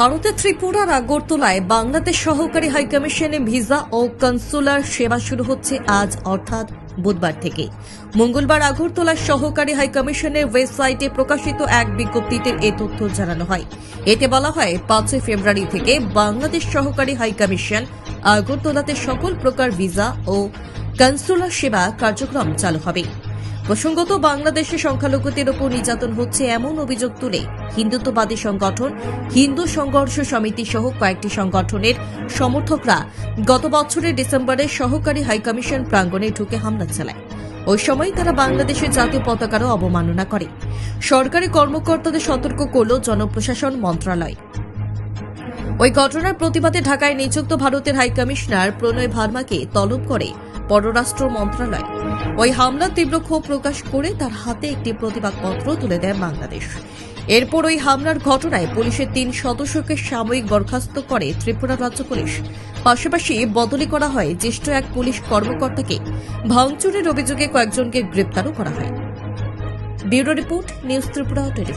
ভারতের ত্রিপুরার আগরতলায় বাংলাদেশ সহকারী হাইকমিশনে ভিসা ও কনসুলার সেবা শুরু হচ্ছে আজ, অর্থাৎ বুধবার থেকে। মঙ্গলবার আগরতলার সহকারী হাইকমিশনের ওয়েবসাইটে প্রকাশিত এক বিজ্ঞপ্তিতে এ তথ্য জানানো হয়। এতে বলা হয়, পাঁচই ফেব্রুয়ারি থেকে বাংলাদেশ সহকারী হাইকমিশন আগরতলাতে সকল প্রকার ভিসা ও কনসুলার সেবা কার্যক্রম চালু হবে। প্রসঙ্গত, বাংলাদেশে সংখ্যালঘুদের ওপর নির্যাতন হচ্ছে এমন অভিযোগ তুলে হিন্দুত্ববাদী সংগঠন হিন্দু সংঘর্ষ সমিতি সহ কয়েকটি সংগঠনের সমর্থকরা গত বছরের ডিসেম্বরে সহকারী হাইকমিশন প্রাঙ্গণে ঢুকে হামলা চালায়। ওই সময় তারা বাংলাদেশের জাতীয় পতাকারও অবমাননা করে। সরকারি কর্মকর্তাদের সতর্ক করল জনপ্রশাসন মন্ত্রণালয়। ওই ঘটনার প্রতিবাদে ঢাকায় নিযুক্ত ভারতের হাইকমিশনার প্রণয় ভার্মাকে তলব করে পররাষ্ট্র মন্ত্রণালয়। ওই হামলার তীব্র ক্ষোভ প্রকাশ করে তার হাতে একটি প্রতিবাদপত্র তুলে দেয় বাংলাদেশ। এরপর ওই হামলার ঘটনায় পুলিশের তিন সদস্যকে সাময়িক বরখাস্ত করে ত্রিপুরা রাজ্য পুলিশ। পাশাপাশি বদলি করা হয় জ্যেষ্ঠ এক পুলিশ কর্মকর্তাকে। ভাঙচুরের অভিযোগে কয়েকজনকে গ্রেপ্তারও করা হয়। Bureau report, news Tripura twenty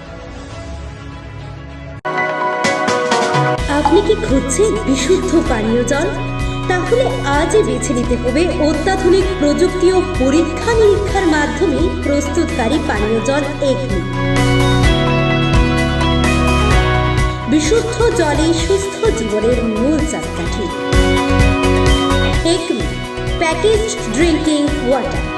আপনি কি খুঁজছেন বিশুদ্ধ পানীয় জল? তাহলে আজই বেছে নিতে হবে অত্যাধুনিক প্রযুক্তি ও পরীক্ষা নিরীক্ষার মাধ্যমে প্রস্তুতকারী পানীয় জল এগনি বিশুদ্ধ জলে সুস্থ জীবনের মূল চাকাঠি। Acme packaged drinking water.